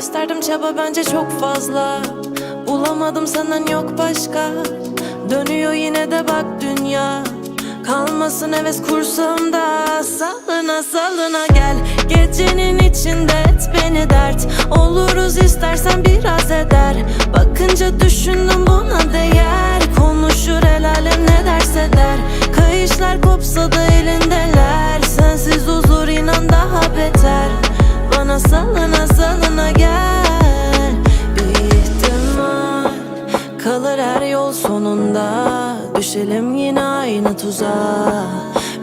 Gösterdim çaba bence çok fazla. Bulamadım senden yok başka. Dönüyor yine de bak dünya. Kalmasın heves kursağımda. Salına salına gel. Gecenin içinde et beni dert. Oluruz istersen biraz eder. Bakınca düşündüm buna değer. Konuşur el alem ne derse der. Kayışlar kopsa da elindeler. Sensiz huzur inan daha beter. Bana salına sonunda Düşelim yine aynı tuzağa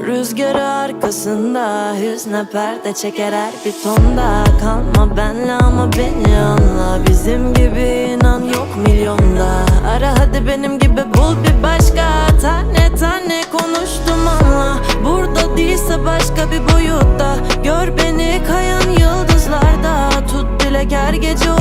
Rüzgarı arkasında Hüzne perde çeker her bir tonda. Kalma benle ama beni anla. Bizim gibi inan yok milyonda. Ara hadi benim gibi bul bir başka. Tane tane konuştum ama Burada değilse başka bir boyutta. Gör beni kayan yıldızlarda. Tut dilek her gece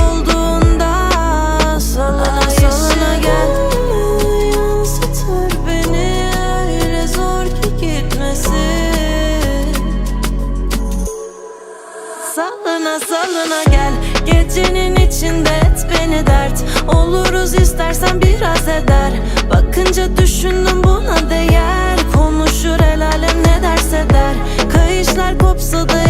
Salına salına gel. Gecenin içinde et beni dert. Oluruz istersen biraz eder. Bakınca düşündüm buna değer. Konuşur el alem ne derse der. Kayışlar kopsa da